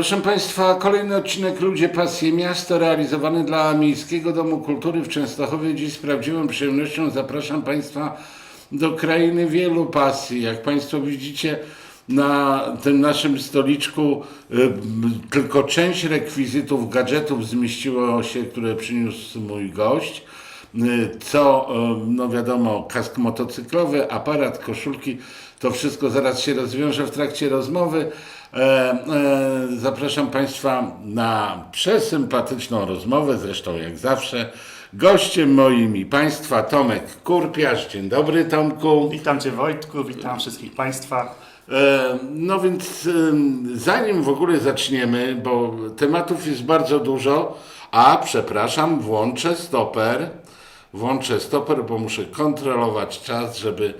Proszę Państwa, kolejny odcinek Ludzie Pasje Miasto realizowany dla Miejskiego Domu Kultury w Częstochowie. Dziś z prawdziwą przyjemnością zapraszam Państwa do krainy wielu pasji. Jak Państwo widzicie na tym naszym stoliczku y, tylko część rekwizytów, gadżetów zmieściło się, które przyniósł mój gość. Y, Co, y, no wiadomo, kask motocyklowy, aparat, koszulki, to wszystko zaraz się rozwiąże w trakcie rozmowy. E, e, zapraszam Państwa na przesympatyczną rozmowę, zresztą jak zawsze. Gościem moim i Państwa Tomek Kurpiarz. Dzień dobry Tomku. Witam Cię Wojtku, witam wszystkich Państwa. E, No więc zanim w ogóle zaczniemy, bo tematów jest bardzo dużo, a przepraszam, włączę stoper, włączę stoper, bo muszę kontrolować czas, żeby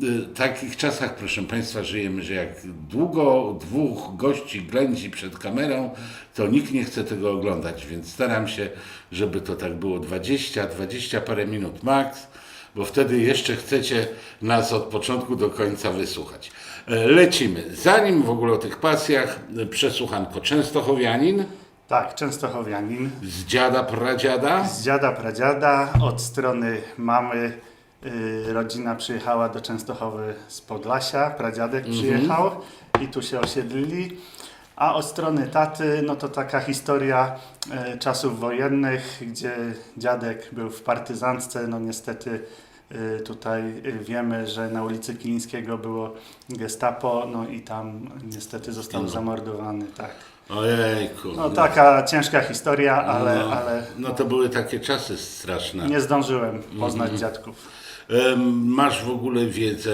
w takich czasach, proszę Państwa, żyjemy, że jak długo dwóch gości ględzi przed kamerą, to nikt nie chce tego oglądać, więc staram się, żeby to tak było 20, 20 parę minut max bo wtedy jeszcze chcecie nas od początku do końca wysłuchać. E, Lecimy. Zanim w ogóle o tych pasjach, e, przesłuchanko Częstochowianin Tak, Częstochowianin. z dziada, pradziada. Z dziada, pradziada, od strony mamy rodzina przyjechała do Częstochowy z Podlasia, pradziadek przyjechał i tu się osiedlili. A od strony taty, no to taka historia y, czasów wojennych, gdzie dziadek był w partyzantce, no niestety y, tutaj y, wiemy, że na ulicy Kilińskiego było gestapo, no i tam niestety został zamordowany, tak. Ojejku. No taka ciężka historia, ale, no, ale no to były takie czasy straszne. nie zdążyłem poznać dziadków. Em, Masz w ogóle wiedzę,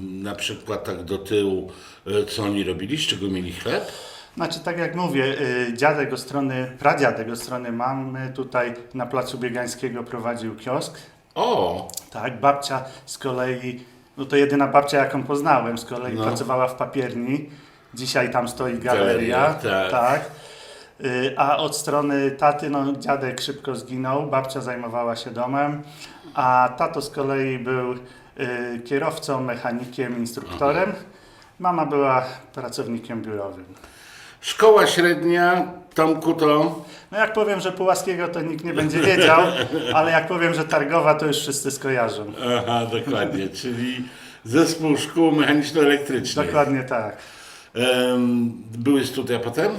na przykład tak do tyłu, e, co oni robili, z czego mieli chleb? Znaczy, tak jak mówię, y, dziadek od strony, pradziadek od strony mamy tutaj na placu Biegańskiego prowadził kiosk. O, Tak, babcia z kolei, no to jedyna babcia jaką poznałem, z kolei No. pracowała w papierni. Dzisiaj tam stoi galeria. Galeria, tak. Y, A od strony taty, no dziadek szybko zginął, babcia zajmowała się domem, a tato z kolei był y, kierowcą, mechanikiem, instruktorem. Mama była pracownikiem biurowym. szkoła średnia, Tomku to... No jak powiem, że Pułaskiego to nikt nie będzie wiedział, ale jak powiem, że Targowa to już wszyscy skojarzą. Aha, dokładnie, czyli zespół szkół mechaniczno-elektrycznych. Dokładnie tak. Em, były studia potem?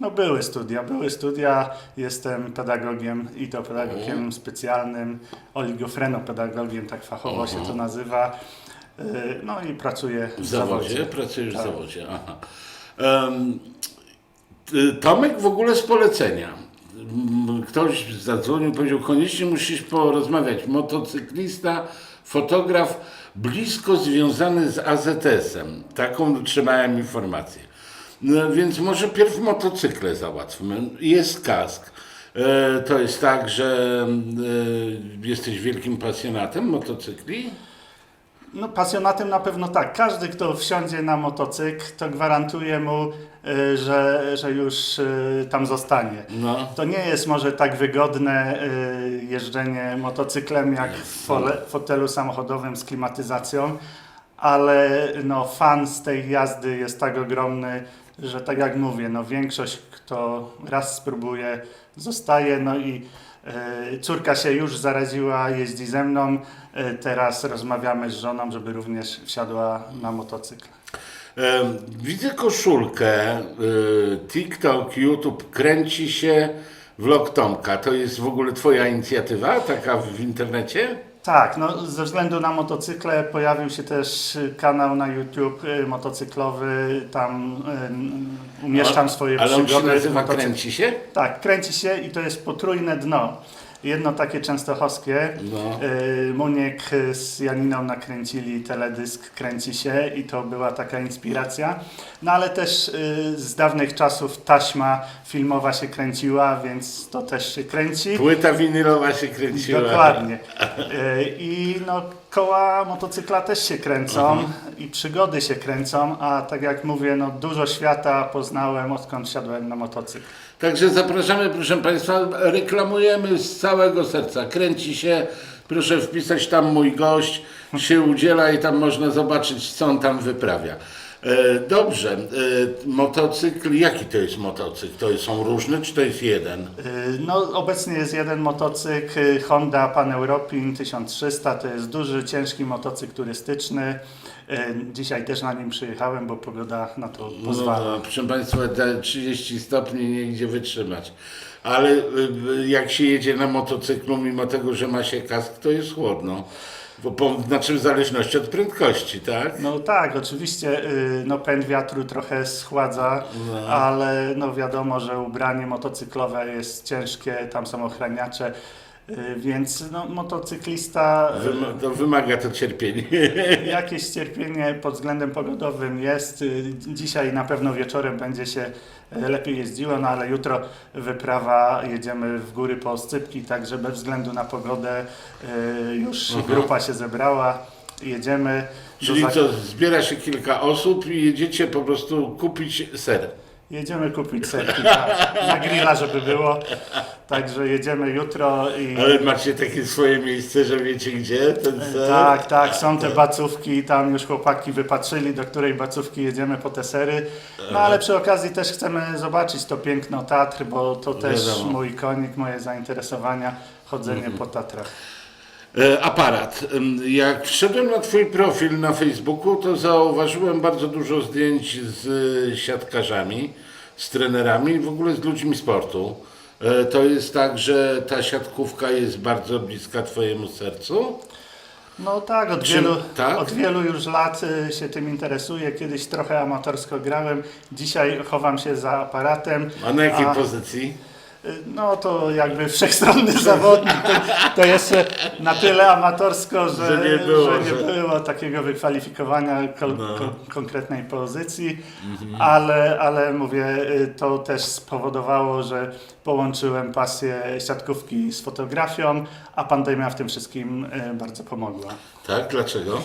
No były studia, były studia. Jestem pedagogiem i to pedagogiem specjalnym, oligofrenopedagogiem, tak fachowo się to nazywa. Y, No i pracuję w, W zawodzie? zawodzie. Pracujesz w Tak. zawodzie, aha. Em, Tomek w ogóle z polecenia. M, Ktoś zadzwonił, powiedział, koniecznie musisz porozmawiać. Motocyklista, fotograf, blisko związany z AZS-em. Taką trzymałem informację. No, więc może pierw motocykle załatwmy. Jest kask. E, to jest tak, że e, jesteś wielkim pasjonatem motocykli? No pasjonatem na pewno tak. Każdy, kto wsiądzie na motocykl, to gwarantuje mu, y, że, że już y, tam zostanie. No. To nie jest może tak wygodne y, jeżdżenie motocyklem jak w fole, fotelu samochodowym z klimatyzacją, ale no, fan z tej jazdy jest tak ogromny, że tak jak mówię, no, większość kto raz spróbuje zostaje, no i córka się już zaraziła, jeździ ze mną, y, teraz rozmawiamy z żoną, żeby również wsiadła na motocykl. Em, Widzę koszulkę, TikTok, YouTube kręci się, vlog Tomka. To jest w ogóle Twoja inicjatywa, taka w internecie? Tak, no ze względu na motocykle pojawił się też y, kanał na YouTube y, motocyklowy, tam y, umieszczam swoje Ale on się przygody. nazywa motocykl- Kręci się? Tak, kręci się i to jest potrójne dno. Jedno takie częstochowskie. No. Y, Muniek z Janiną nakręcili teledysk Kręci się i to była taka inspiracja. No ale też y, z dawnych czasów taśma filmowa się kręciła, więc to też się kręci. Płyta winylowa się kręciła. Dokładnie. Y, I no, koła motocykla też się kręcą i przygody się kręcą, a tak jak mówię, no, dużo świata poznałem odkąd siadłem na motocykl. Także zapraszamy, proszę Państwa, reklamujemy z całego serca. Kręci się, proszę wpisać tam mój gość, się udziela i tam można zobaczyć, co on tam wyprawia. E, Dobrze, e, motocykl, jaki to jest motocykl? To są różne, czy to jest jeden? Y, No, obecnie jest jeden motocykl Honda Pan Europin 1300. To jest duży, ciężki motocykl turystyczny. Dzisiaj też na nim przyjechałem, bo pogoda na to pozwala. No, proszę Państwa, te 30 stopni nie idzie wytrzymać. Ale jak się jedzie na motocyklu, mimo tego, że ma się kask, to jest chłodno. Bo po, znaczy w zależności od prędkości, tak? No tak, oczywiście y, no, pęd wiatru trochę schładza, ale no wiadomo, że ubranie motocyklowe jest ciężkie, tam są ochraniacze, y, więc no, motocyklista y, Wym- to wymaga to cierpienie. jakieś cierpienie pod względem pogodowym jest. Dzisiaj na pewno wieczorem będzie się lepiej jeździło, no ale jutro wyprawa, jedziemy w góry po oscypki, także bez względu na pogodę y, już grupa się zebrała, jedziemy. Czyli co, zbiera się kilka osób i jedziecie po prostu kupić ser. Jedziemy kupić serki tak, na grilla, żeby było. Także jedziemy jutro i Ale macie takie swoje miejsce, że wiecie gdzie ten ser? tak, tak, są te bacówki, tam już chłopaki wypatrzyli, do której bacówki jedziemy po te sery. No ale przy okazji też chcemy zobaczyć to piękno Tatr, bo to też Wiadomo. mój konik, moje zainteresowania, chodzenie po Tatrach. E, Aparat. Jak wszedłem na Twój profil na Facebooku, to zauważyłem bardzo dużo zdjęć z e, siatkarzami, z trenerami, w ogóle z ludźmi sportu. E, To jest tak, że ta siatkówka jest bardzo bliska Twojemu sercu? No tak, od, wielu, tak? od wielu już lat się tym interesuję. Kiedyś trochę amatorsko grałem, dzisiaj chowam się za aparatem. A na jakiej A- pozycji? No to jakby wszechstronny zawodnik. To, to jeszcze na tyle amatorsko, że, Że nie było, że nie że- było takiego wykwalifikowania ko- No. ko- konkretnej pozycji, Mhm. ale, ale mówię, y, to też spowodowało, że połączyłem pasję siatkówki z fotografią, a pandemia w tym wszystkim y, bardzo pomogła. Tak, dlaczego?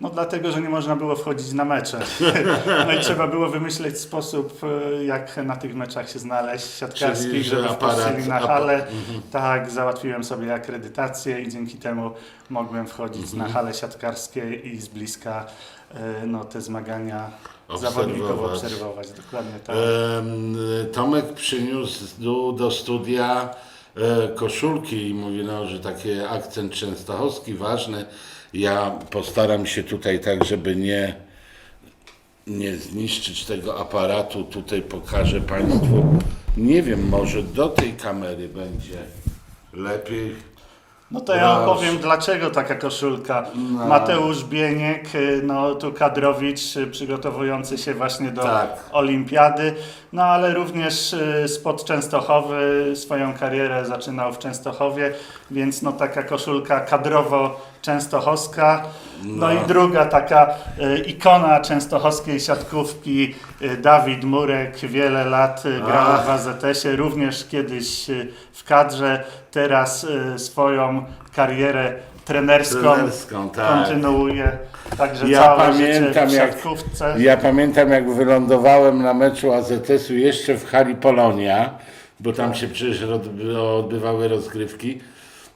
No dlatego, że nie można było wchodzić na mecze. No i trzeba było wymyśleć sposób, e, jak na tych meczach się znaleźć, siatkarskich, Czyli, że żeby wpuścili na halę. Tak, załatwiłem sobie akredytację i dzięki temu mogłem wchodzić Mhm. na hale siatkarskie i z bliska e, no, te zmagania Obserwować. zawodników obserwować. Dokładnie tak. Tomek przyniósł do, do studia e, koszulki i mówi, no, że taki akcent częstochowski ważny. Ja postaram się tutaj tak, żeby nie, nie zniszczyć tego aparatu. Tutaj pokażę Państwu. Nie wiem, może do tej kamery będzie lepiej. No to ja opowiem, dlaczego taka koszulka. No. Mateusz Bieniek, no tu kadrowicz przygotowujący się właśnie do Tak. olimpiady, no ale również y, spod Częstochowy swoją karierę zaczynał w Częstochowie, więc no taka koszulka kadrowo-częstochowska. No, No. i druga taka y, ikona częstochowskiej siatkówki, y, Dawid Murek, wiele lat grał w AZS-ie, również kiedyś w kadrze, teraz swoją karierę trenerską, Trenerską, tak. kontynuuje. Także Ja całe pamiętam, życie w jak- siatkówce. Ja pamiętam, jak wylądowałem na meczu AZS-u jeszcze w hali Polonia, bo tam się przecież odby- odbywały rozgrywki.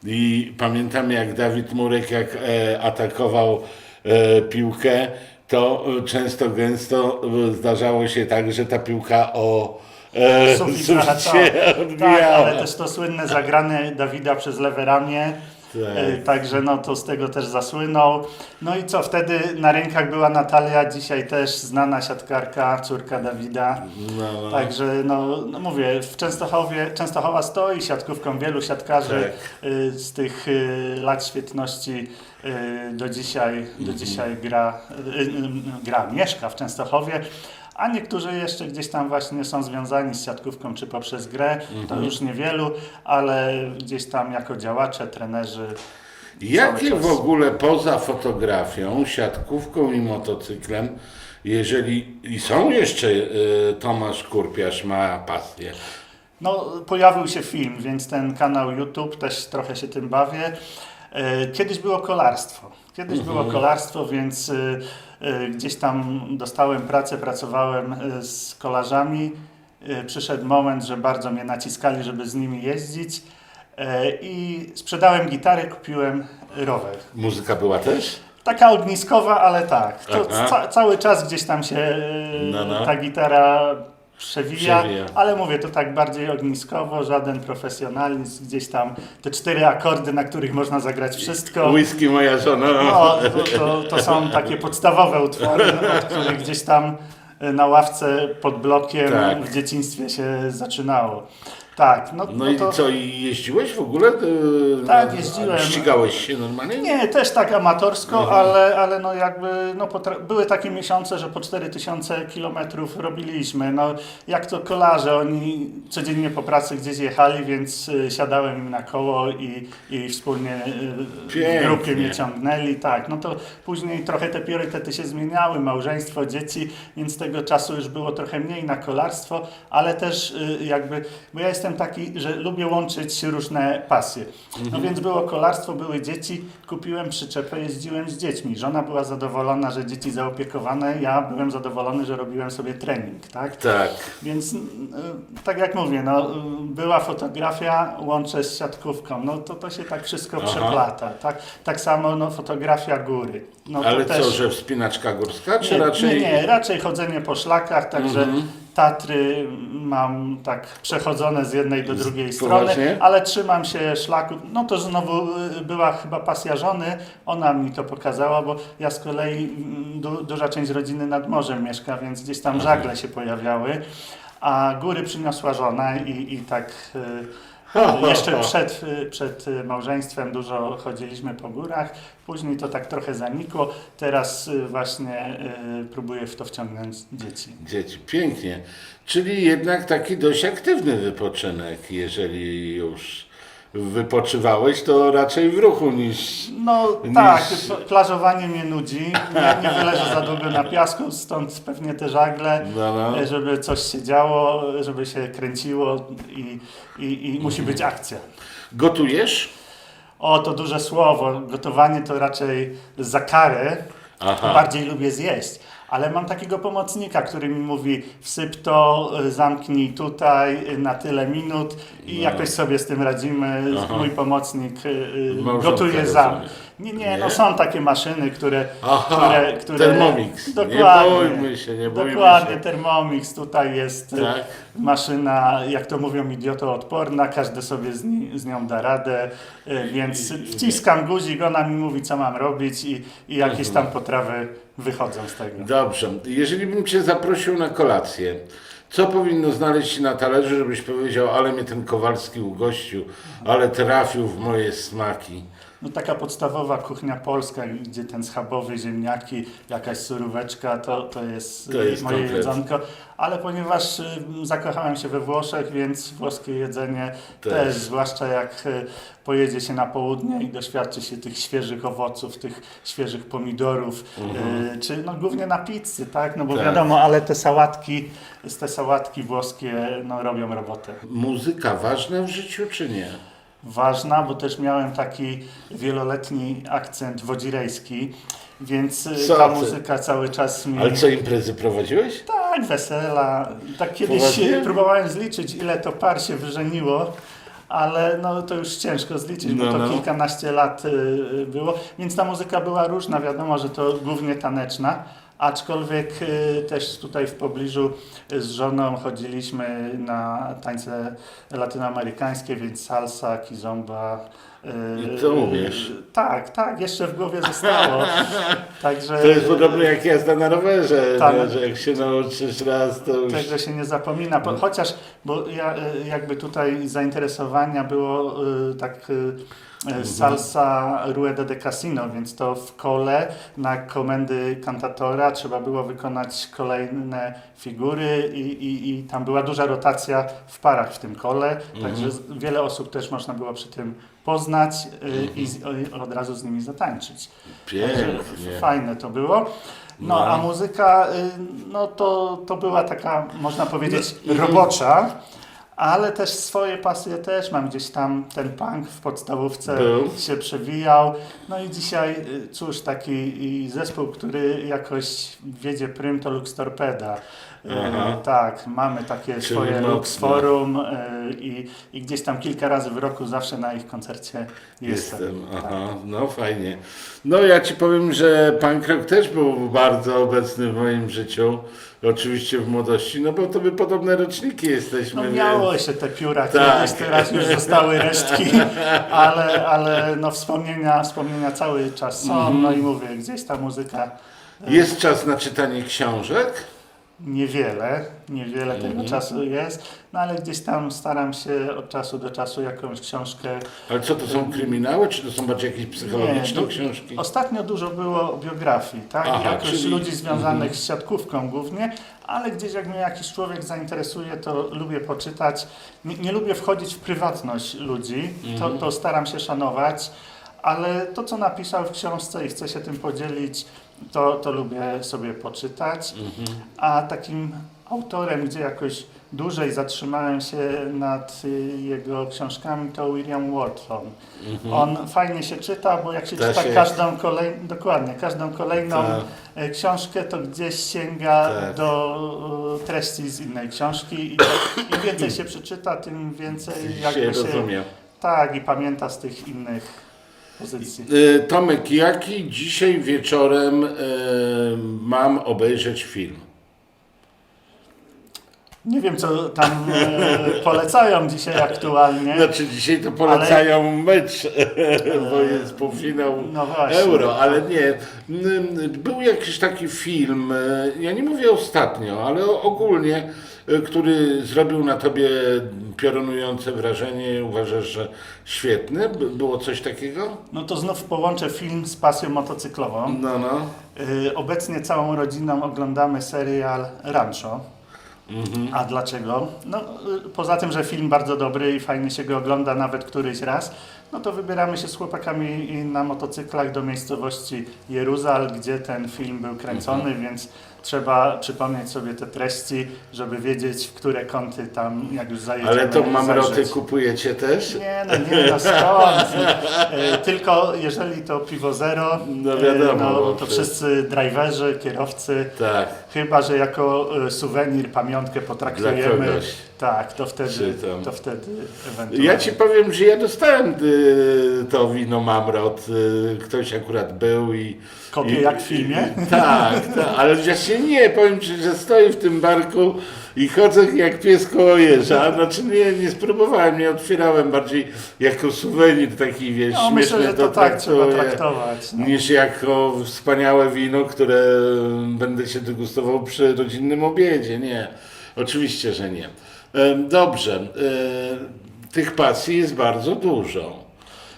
I pamiętam, jak Dawid Murek, jak e, atakował e, piłkę, to często, gęsto e, zdarzało się tak, że ta piłka o e, Sufit się Tak, odbijała. ale też to słynne zagranie Dawida przez lewe ramię. Tak. E, Także no to z tego też zasłynął. No i co, wtedy na rękach była Natalia, dzisiaj też znana siatkarka, córka Dawida. No, no. Także no, no mówię, w Częstochowie, Częstochowa stoi siatkówką wielu siatkarzy y, z tych y, lat świetności y, do dzisiaj, do dzisiaj gra, y, y, gra, mieszka w Częstochowie. A niektórzy jeszcze gdzieś tam właśnie są związani z siatkówką, czy poprzez grę, to już niewielu, ale gdzieś tam jako działacze, trenerzy. Jakie w ogóle poza fotografią, siatkówką i motocyklem, jeżeli i są jeszcze e, Tomasz Kurpiarz ma pasję? No, pojawił się film, więc ten kanał YouTube też trochę się tym bawię. E, Kiedyś było kolarstwo. Kiedyś było kolarstwo, więc e, gdzieś tam dostałem pracę, pracowałem e, z kolarzami. E, Przyszedł moment, że bardzo mnie naciskali, żeby z nimi jeździć. E, I sprzedałem gitarę, kupiłem rower. Muzyka była też? Taka ogniskowa, ale tak. To ca cały czas gdzieś tam się e, No, no. ta gitara przewija, Przewija. ale mówię to tak bardziej ogniskowo, żaden profesjonalizm, gdzieś tam te cztery akordy, na których można zagrać wszystko. Whisky moja żona. No, to, to, to są takie podstawowe utwory, od których gdzieś tam e, na ławce pod blokiem Tak. w dzieciństwie się zaczynało. Tak, no, No no i to... co, i jeździłeś w ogóle? Yy, Tak, na- jeździłem. Ścigałeś się normalnie? Nie, też tak amatorsko, Mhm. ale, ale no jakby no były takie miesiące, że po 4000 kilometrów robiliśmy. No jak to kolarze, oni codziennie po pracy gdzieś jechali, więc y, siadałem im na koło i, i wspólnie y, Pięknie. w grupie mnie ciągnęli. Tak, no to później trochę te priorytety się zmieniały, małżeństwo, dzieci, więc tego czasu już było trochę mniej na kolarstwo, ale też jakby, bo ja jestem taki, że lubię łączyć różne pasje. No więc było kolarstwo, były dzieci, kupiłem przyczepę, jeździłem z dziećmi. Żona była zadowolona, że dzieci zaopiekowane, ja byłem zadowolony, że robiłem sobie trening, tak? Tak. Więc y, tak jak mówię, no, była fotografia, łączę z siatkówką, no to to się tak wszystko Aha. przeplata, tak? Tak samo no, fotografia góry. No, to Ale też... co, że wspinaczka górska, czy Nie, raczej... nie, nie, raczej chodzenie po szlakach, także Mhm. Tatry mam tak przechodzone z jednej do drugiej Poważnie? strony, ale trzymam się szlaku. No to znowu y, była chyba pasja żony, ona mi to pokazała, bo ja z kolei mm, du, duża część rodziny nad morzem mieszka, więc gdzieś tam żagle się pojawiały, a góry przyniosła żona i, i tak y, jeszcze przed, przed małżeństwem dużo chodziliśmy po górach, później to tak trochę zanikło, teraz y, właśnie y, próbuję w to wciągnąć dzieci. Dzieci, pięknie. Czyli jednak taki dość aktywny wypoczynek, jeżeli już wypoczywałeś, to raczej w ruchu niż... No Niż- tak, pl- plażowanie mnie nudzi, nie, nie wyleżę za długo na piasku, stąd pewnie te żagle, No, no. e, żeby coś się działo, żeby się kręciło i, i, i musi być akcja. Gotujesz? O, to duże słowo. Gotowanie to raczej za karę. Aha. Bardziej lubię zjeść. Ale mam takiego pomocnika, który mi mówi wsyp to, y, zamknij tutaj y, na tyle minut i No. jakoś sobie z tym radzimy. Aha. Mój pomocnik y, Małżonka gotuje za. Nie, nie, Nie? no są takie maszyny, które... Aha, które, które Thermomix. Nie Dokładnie. bójmy się, nie bójmy Dokładnie, się. Thermomix. Tutaj jest y, Tak. maszyna, jak to mówią, idiotoodporna. Każdy sobie z, ni- z nią da radę. y, Więc wciskam guzik, ona mi mówi, co mam robić i, i jakieś Mhm. tam potrawy wychodzą z tego. Dobrze. Jeżeli bym Cię zaprosił na kolację, co powinno znaleźć się na talerzu, żebyś powiedział, ale mnie ten Kowalski ugościł, ale trafił w moje smaki. No taka podstawowa kuchnia polska, gdzie ten schabowy, ziemniaki, jakaś suróweczka, to, to jest, To jest moje komplet. jedzonko. Ale ponieważ zakochałem się we Włoszech, więc włoskie jedzenie Też. też, zwłaszcza jak y, pojedzie się na południe i doświadczy się tych świeżych owoców, tych świeżych pomidorów, y, czy no głównie na pizzy, tak? No bo Tak. wiadomo, ale te sałatki, te sałatki włoskie no, robią robotę. Muzyka ważna w życiu, czy nie? Ważna, bo też miałem taki wieloletni akcent wodzirejski, więc y, Co ta muzyka cały czas mi... Ale co, imprezy prowadziłeś? Tak, wesela. Tak kiedyś Poważnie? próbowałem zliczyć, ile to par się wyżeniło, ale no to już ciężko zliczyć, No, bo to no. kilkanaście lat y, było, więc ta muzyka była różna, wiadomo, że to głównie taneczna. Aczkolwiek y, też tutaj w pobliżu y, z żoną chodziliśmy na tańce latynoamerykańskie, więc salsa, kizomba. I to umiesz? y, Tak, tak, jeszcze w głowie zostało. Także To jest podobne jak jazda na rowerze, Tak. nie? że jak się nauczysz raz, to już... Tego się nie zapomina, No. chociaż, bo ja y, jakby tutaj zainteresowania było y, tak y, Mhm. salsa Rueda de Casino, więc to w kole na komendy kantatora trzeba było wykonać kolejne figury i, i, i tam była duża rotacja w parach w tym kole, także z- wiele osób też można było przy tym poznać y, i, z, i od razu z nimi zatańczyć. Pięknie. fajne to było. No, No. a muzyka, y, no to, to była taka, można powiedzieć, No, robocza, ale też swoje pasje też mam gdzieś tam, ten punk w podstawówce Był. się przewijał. No i dzisiaj, y, cóż, taki zespół, który jakoś wiedzie prym, to Lux Torpeda. Aha. Tak, mamy takie Czyli swoje. Lux Forum, y, i, i gdzieś tam kilka razy w roku zawsze na ich koncercie jestem. Jestem, Tak. aha, no fajnie. No ja ci powiem, że punk rock też był bardzo obecny w moim życiu, oczywiście w młodości, no bo to my podobne roczniki jesteśmy. No więc- miało się te pióra Tak. kiedyś, teraz już zostały resztki, ale, ale no wspomnienia, wspomnienia cały czas są, Mhm. no i mówię, gdzieś ta muzyka Jest czas na czytanie książek? Niewiele, niewiele Mhm. tego czasu jest, no ale gdzieś tam staram się od czasu do czasu jakąś książkę. Ale co to są kryminały, czy to są bardziej jakieś psychologiczne Nie, książki? Ostatnio dużo było biografii, tak? Aha, Jakoś czyli- ludzi związanych z siatkówką głównie, ale gdzieś jak mnie jakiś człowiek zainteresuje, to lubię poczytać. Nie, nie lubię wchodzić w prywatność ludzi, to, to staram się szanować, ale to, co napisał w książce i chcę się tym podzielić, to, to lubię sobie poczytać. A takim autorem, gdzie jakoś dłużej zatrzymałem się nad y, jego książkami, to William Wharton. On fajnie się czyta, bo jak się Da czyta się- każdą kolejną, dokładnie, każdą kolejną Tak. e, książkę, to gdzieś sięga Tak. do treści z innej książki i im więcej się przeczyta, tym więcej się jakby się, tak i pamięta z tych innych pozycji. Y, Tomek, jaki dzisiaj wieczorem y, mam obejrzeć film? Nie wiem, co tam e, polecają dzisiaj aktualnie. Znaczy dzisiaj to polecają mecz, bo jest półfinał No euro, ale nie. Był jakiś taki film, y, ja nie mówię ostatnio, ale ogólnie, który zrobił na tobie piorunujące wrażenie. Uważasz, że świetny? By- Było coś takiego? No to znów połączę film z pasją motocyklową. No, no. Y, Obecnie całą rodziną oglądamy serial Rancho. A dlaczego? No, y, poza tym, że film bardzo dobry i fajnie się go ogląda nawet któryś raz, no to wybieramy się z chłopakami na motocyklach do miejscowości Jeruzal, gdzie ten film był kręcony, więc trzeba przypomnieć sobie te treści, żeby wiedzieć, w które kąty tam, jak już zajedziemy, Ale to mamroty kupujecie też? Nie, no nie, no skąd? E, Tylko jeżeli to piwo zero, No wiadomo, e, bo no, to przecież- wszyscy driverzy, kierowcy, Tak. Chyba że jako e, suwenir, pamiątkę potraktujemy, kogoś. tak, to wtedy, Czy tam. to wtedy ewentualnie. Ja ci powiem, że ja dostałem y, to wino Mamrot. Y, ktoś akurat był i. Kopię i- jak w filmie? i- Tak, tak, ale właśnie nie, powiem ci, że stoję w tym barku i chodzę jak pies koło jeża. Znaczy nie, nie spróbowałem, nie otwierałem, bardziej jako suwenir taki, wiesz, No myślę, śmieszny że to tak trzeba traktować. No. Niż jako wspaniałe wino, które będę się degustował przy rodzinnym obiedzie. Nie, oczywiście, że nie. Dobrze, e, tych pasji jest bardzo dużo.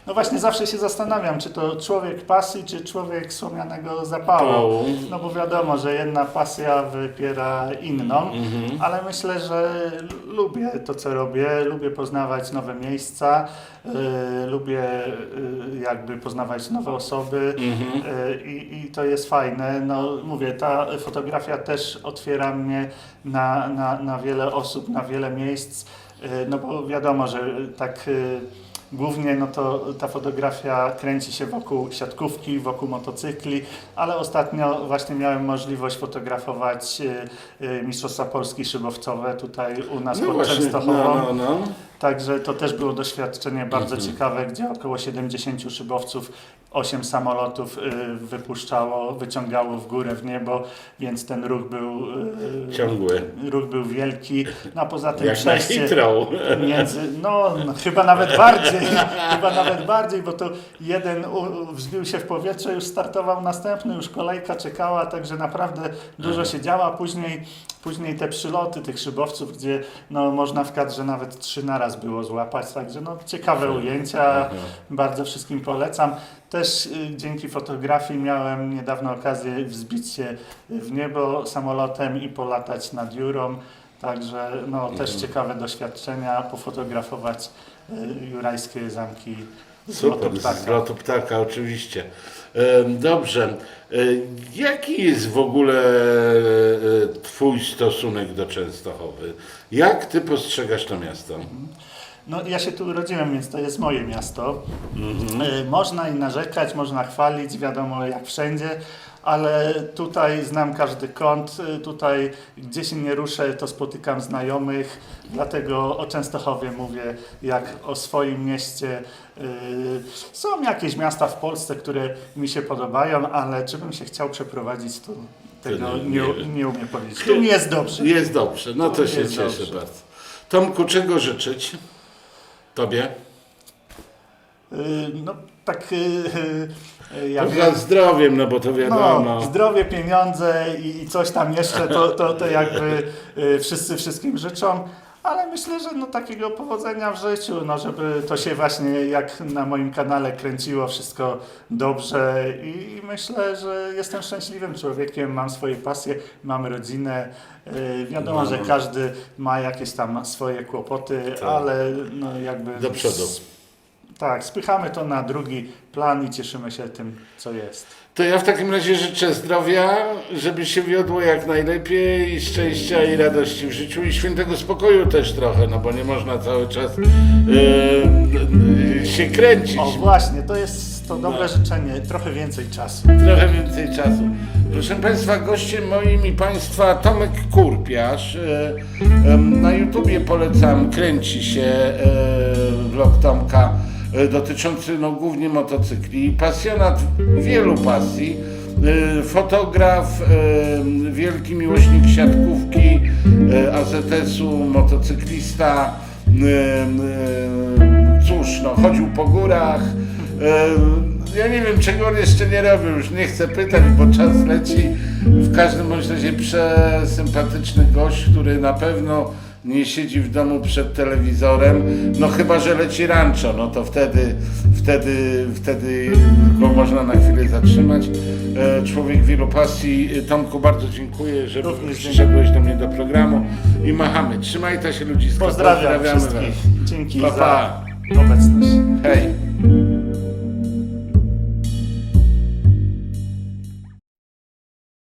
No właśnie zawsze się zastanawiam, czy to człowiek pasji, czy człowiek słomianego zapału. Pału. No bo wiadomo, że jedna pasja wypiera inną, Mhm. ale myślę, że lubię to, co robię, lubię poznawać nowe miejsca, y, lubię y, jakby poznawać nowe osoby Mhm. y, i, i to jest fajne. No mówię, ta fotografia też otwiera mnie na, na, na wiele osób, na wiele miejsc, no bo wiadomo, że tak... Głównie no to ta fotografia kręci się wokół siatkówki, wokół motocykli, ale ostatnio właśnie miałem możliwość fotografować y, y, Mistrzostwa Polski szybowcowe tutaj u nas No pod właśnie, Częstochową. no, no, no. Także to też było doświadczenie bardzo Mhm. ciekawe, gdzie około 70 szybowców, 8 samolotów y, wypuszczało, wyciągało w górę w niebo, więc ten ruch był, y, Ciągły. ruch był wielki. No a poza tym Jak przejście między, no, no chyba nawet bardziej, chyba nawet bardziej, bo to jeden wzbił się w powietrze, już startował następny, już kolejka czekała, także naprawdę dużo się działo, a później, później te przyloty tych szybowców, gdzie no, można w kadrze nawet trzy naraz było złapać, także no, ciekawe ujęcia, bardzo wszystkim polecam. Też y, dzięki fotografii miałem niedawno okazję wzbić się w niebo samolotem i polatać nad Jurą. Także no, też ciekawe doświadczenia, pofotografować y, jurajskie zamki z lotu Super, z ptaka. lotu ptaka, oczywiście. Dobrze. E, Jaki jest w ogóle e, Twój stosunek do Częstochowy? Jak Ty postrzegasz to miasto? No ja się tu urodziłem, więc to jest moje miasto. Y, Można i narzekać, można chwalić, wiadomo jak wszędzie, ale tutaj znam każdy kąt, y, tutaj gdzie się nie ruszę, to spotykam znajomych, dlatego o Częstochowie mówię jak o swoim mieście. Y, Są jakieś miasta w Polsce, które mi się podobają, ale czy bym się chciał przeprowadzić, to tego nie- nie, nie umiem powiedzieć. Tu jest dobrze. Jest dobrze, no to się cieszę dobrze. bardzo. Tomku, czego życzyć? Tobie? Y, No tak y, y, jak Poza zdrowiem, no bo to wiadomo. No, zdrowie, pieniądze i, i coś tam jeszcze, to, to, to jakby wszyscy wszystkim życzą. Ale myślę, że no takiego powodzenia w życiu, no żeby to się właśnie jak na moim kanale kręciło wszystko dobrze i myślę, że jestem szczęśliwym człowiekiem, mam swoje pasje, mam rodzinę. Y, Wiadomo, No. że każdy ma jakieś tam swoje kłopoty, ale no jakby... Do przodu. Tak, spychamy to na drugi plan i cieszymy się tym, co jest. To ja w takim razie życzę zdrowia, żeby się wiodło jak najlepiej, i szczęścia i radości w życiu i świętego spokoju też trochę, no bo nie można cały czas e, e, się kręcić. O właśnie, to jest to dobre No. życzenie, trochę więcej czasu. Trochę więcej czasu. Proszę Państwa, gościem moim i Państwa Tomek Kurpiarz. E, em, Na YouTubie polecam, kręci się e, vlog Tomka e, dotyczący no, głównie motocykli. Pasjonat wielu pasji. E, Fotograf, e, wielki miłośnik siatkówki, e, AZS-u, motocyklista. E, e, Cóż, no, chodził po górach. E, ja nie wiem, czego on jeszcze nie robił, już nie chcę pytać, bo czas leci. W każdym bądź razie przesympatyczny gość, który na pewno nie siedzi w domu przed telewizorem, no chyba, że leci rancho, no to wtedy, wtedy, wtedy go można na chwilę zatrzymać. E, Człowiek wielu pasji. Tomku, bardzo dziękuję, że przyszedłeś do mnie do programu i machamy. Trzymajcie się ludziska. Pozdrawiam wszystkich. was. Dzięki Pa, za pa. obecność.